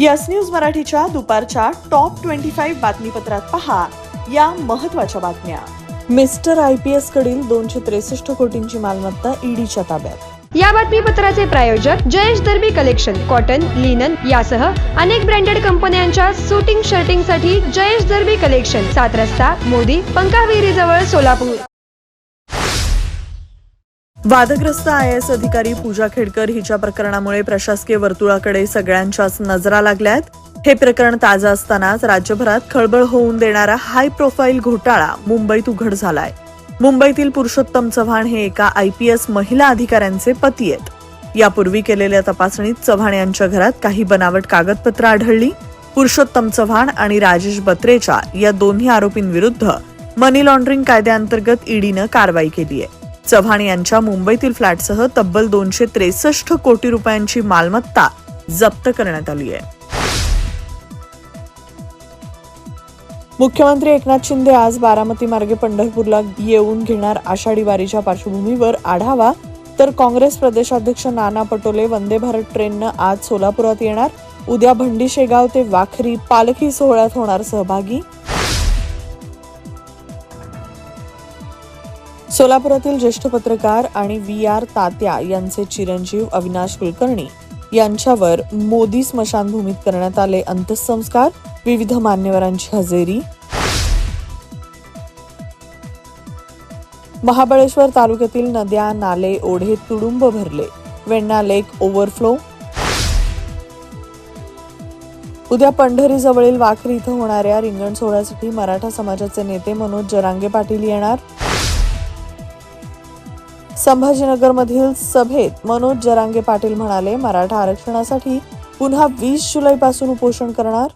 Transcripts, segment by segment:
Yes news मराठीच्या दुपारच्या top twenty five बातमीपत्रात पहा या महत्त्वाच्या बातम्या. मिस्टर आय पी एस कडील दोनशे त्रेसष्ट कोटींची मालमत्ता ईडीच्या ताब्यात. या बातमीपत्राचे प्रायोजक Jayesh Darbi collection cotton linen यासह अनेक ब्रँडेड कंपन्यांच्या सुटिंग शर्टिंगसाठी जयेश दर्बी कलेक्शन सात रस्ता मोदी पंकाविहिरी जवळ सोलापूर. वादग्रस्त आय एस अधिकारी पूजा खेडकर हिच्या प्रकरणामुळे प्रशासकीय वर्तुळाकडे सगळ्यांच्याच नजरा लागल्यात. हे प्रकरण ताजं असतानाच राज्यभरात खळबळ होऊन देणारा हाय प्रोफाईल घोटाळा मुंबईत उघड झालाय. मुंबईतील पुरुषोत्तम चव्हाण हे एका आय पी एस महिला अधिकाऱ्यांचे पती आहेत. यापूर्वी केलेल्या तपासणीत चव्हाण यांच्या घरात काही बनावट कागदपत्र आढळली. पुरुषोत्तम चव्हाण आणि राजेश बत्रेच्या या दोन्ही आरोपींविरुद्ध मनी लॉन्ड्रिंग कायद्याअंतर्गत ईडीनं कारवाई केली आहे चव्हाण यांच्या मुंबईतील फ्लॅटसह तब्बल दोनशे त्रेसष्ट कोटी रुपयांची मालमत्ता जप्त करण्यात आली आहे. मुख्यमंत्री एकनाथ शिंदे आज बारामती मार्गे पंढरपूरला येऊन घेणार आषाढी वारीच्या पार्श्वभूमीवर आढावा. तर काँग्रेस प्रदेशाध्यक्ष नाना पटोले वंदे भारत ट्रेननं आज सोलापुरात येणार. उद्या भंडी शेगाव ते वाखरी पालखी सोहळ्यात होणार सहभागी. सोलापुरातील ज्येष्ठ पत्रकार आणि व्ही आर तात्या यांचे चिरंजीव अविनाश कुलकर्णी यांच्यावर मोदी स्मशानभूमीत करण्यात आले अंत्यसंस्कार विविध मान्यवरांची हजेरी. महाबळेश्वर तालुक्यातील नद्या नाले ओढे तुडुंब भरले. Venna lake overflow. उद्या पंढरीजवळील वाखरी इथं होणाऱ्या रिंगण सोहळ्यासाठी मराठा समाजाचे नेते मनोज जरांगे पाटील येणार. संभाजीनगरमधील सभेत मनोज जरांगे पाटील म्हणाले मराठा आरक्षणासाठी पुन्हा वीस जुलैपासून उपोषण करणार?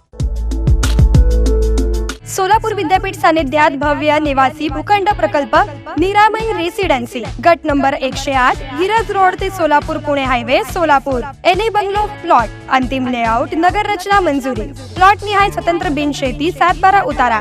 सोलापूर विद्यापीठ सानिध्यात भव्य निवासी भूखंड प्रकल्प निरामय रेसिडेन्सी. गट नंबर एकशे आठ हिरज रोड ते Solapur Pune highway Solapur. NA bungalow plot अंतिम लेआउट नगर रचना मंजुरी. प्लॉट निहाय स्वतंत्र बिनशेती सात बारा उतारा.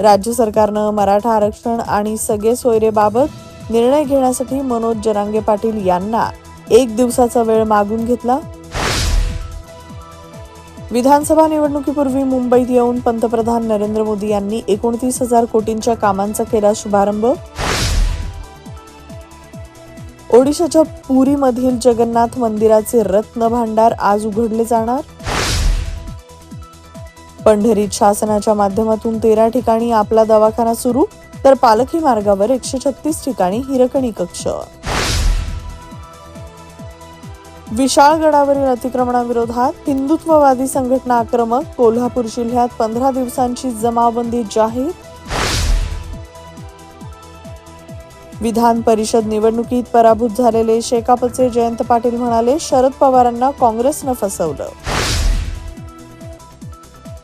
राज्य सरकारनं मराठा आरक्षण आणि सगळे सोयरेबाबत निर्णय घेण्यासाठी मनोज जरांगे पाटील यांना एक दिवसाचा वेळ मागून घेतला. विधानसभा निवडणुकीपूर्वी मुंबईत येऊन पंतप्रधान नरेंद्र मोदी यांनी एकोणतीस हजार कोटींच्या कामांचा केला शुभारंभ. ओडिशाच्या पुरीमधील जगन्नाथ मंदिराचे रत्न भांडार आज उघडले जाणार. पंढरीत शासनाच्या माध्यमातून तेरा ठिकाणी आपला दवाखाना सुरू तर पालखी मार्गावर एकशे छत्तीस ठिकाणी हिरकणी कक्ष. विशाळगडावरील अतिक्रमणाविरोधात हिंदुत्ववादी संघटना आक्रमक कोल्हापूर जिल्ह्यात पंधरा दिवसांची जमावबंदी जाहीर. विधान परिषद निवडणुकीत पराभूत झालेले शेकापचे जयंत पाटील म्हणाले शरद पवारांना काँग्रेसनं फसवलं.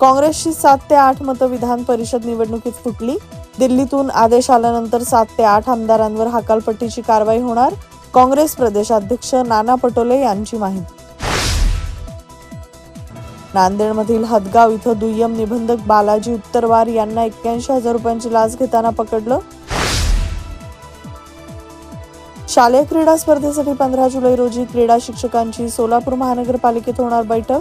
काँग्रेसची सात ते आठ मतं विधान परिषद निवडणुकीत फुटली. दिल्लीतून आदेश आल्यानंतर सात ते आठ आमदारांवर हकालपट्टीची कारवाई होणार काँग्रेस प्रदेशाध्यक्ष नाना पटोले यांची माहिती. नांदेडमधील हदगाव इथं दुय्यम निबंधक बालाजी उत्तरवार यांना एक्क्याऐंशी हजार रुपयांची लाच घेताना पकडलं. शालेय क्रीडा स्पर्धेसाठी पंधरा जुलै रोजी क्रीडा शिक्षकांची सोलापूर महानगरपालिकेत होणार बैठक.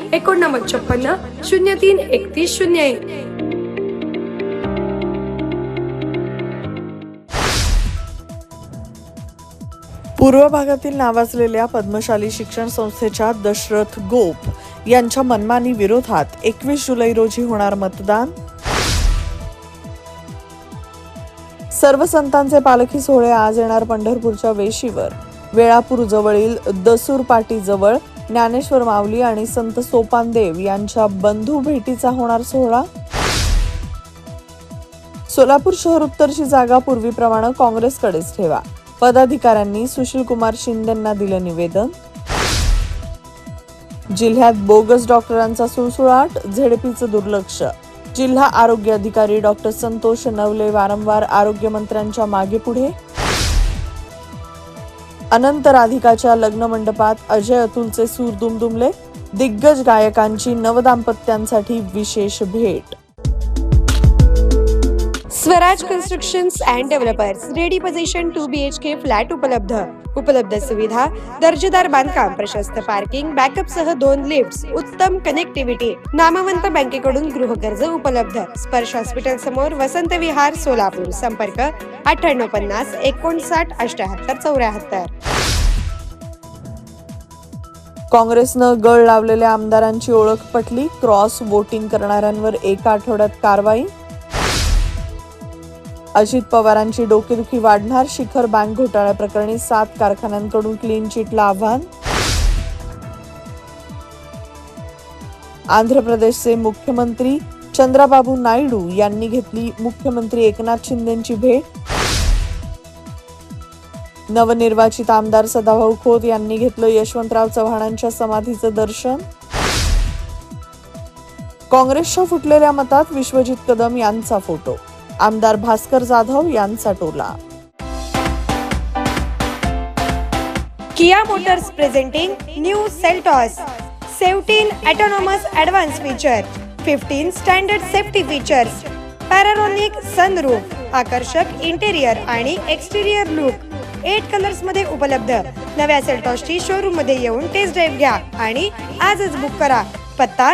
एकोणनव्वद छप्पन्न शून्य तीन एकतीस शून्य एक. पूर्व भागातील नावाजलेल्या पद्मशाली शिक्षण संस्थेच्या दशरथ गोप यांच्या मनमानी विरोधात एकवीस जुलै रोजी होणार मतदान. सर्व संतांचे पालखी सोहळे आज येणार पंढरपूरच्या वेशीवर. वेळापूर जवळील दसूर पाटी जवळ ज्ञानेश्वर माऊली आणि संत सोपानदेव यांच्या बंधू भेटीचा होणार सोहळा. सोलापूर शहर उत्तरची जागा पूर्वीप्रमाणे काँग्रेसकडेच ठेवा. पदाधिकाऱ्यांनी सुशील कुमार शिंदेंना दिलं निवेदन. जिल्ह्यात बोगस डॉक्टरांचा सुळसुळाट झेडपीचं दुर्लक्ष. जिल्हा आरोग्य अधिकारी डॉक्टर संतोष नवले वारंवार आरोग्यमंत्र्यांच्या मागे पुढे. अनंत राधिकाच्या लग्न मंडपात अजय अतुलचे सूर दुमदुमले दिग्गज गायकांची नवदाम्पत्यांसाठी विशेष भेट. Swaraj constructions and developers ready position two B H K flat उपलब्ध उपलब्ध सुविधा दर्जेदार बांधकाम प्रशस्त पार्किंग बॅकअप सह दोन लिफ्ट उत्तम कनेक्टिव्हिटी नामवंत बँकेकडून गृहकर्ज उपलब्ध स्पर्श हॉस्पिटल समोर वसंत विहार सोलापूर संपर्क अठ्ठ्याण्णव पन्नास एकोणसाठ अष्ट्याहत्तर चौऱ्याहत्तर काँग्रेसनं गळ लावलेल्या आमदारांची ओळख पटली. क्रॉस वोटिंग करणाऱ्यांवर एका आठवड्यात कारवाई. अजित पवारांची डोकेदुखी वाढणार शिखर बँक घोटाळ्याप्रकरणी सात कारखान्यांकडून क्लीन चिटला आव्हान. आंध्र प्रदेशचे मुख्यमंत्री चंद्राबाबू नायडू यांनी घेतली मुख्यमंत्री एकनाथ शिंदेची भेट. नवनिर्वाचित आमदार सदाभाऊ खोत यांनी घेतलं यशवंतराव चव्हाणांच्या समाधीचं दर्शन. काँग्रेसच्या फुटलेल्या मतात विश्वजित कदम यांचा फोटो. आमदार भास्कर जाधव यांचा टोला. Kia Motors presenting new Seltos seventeen autonomous advance feature fifteen standard safety features panoramic sunroof आकर्षक इंटेरियर आणि एक्सटेरियर लुक. एट कलर्समध्ये उपलब्ध. नव्या सेल्टॉसची शोरूममध्ये येऊन टेस्ट ड्राईव्ह घ्या आणि आजच बुक करा. पत्ता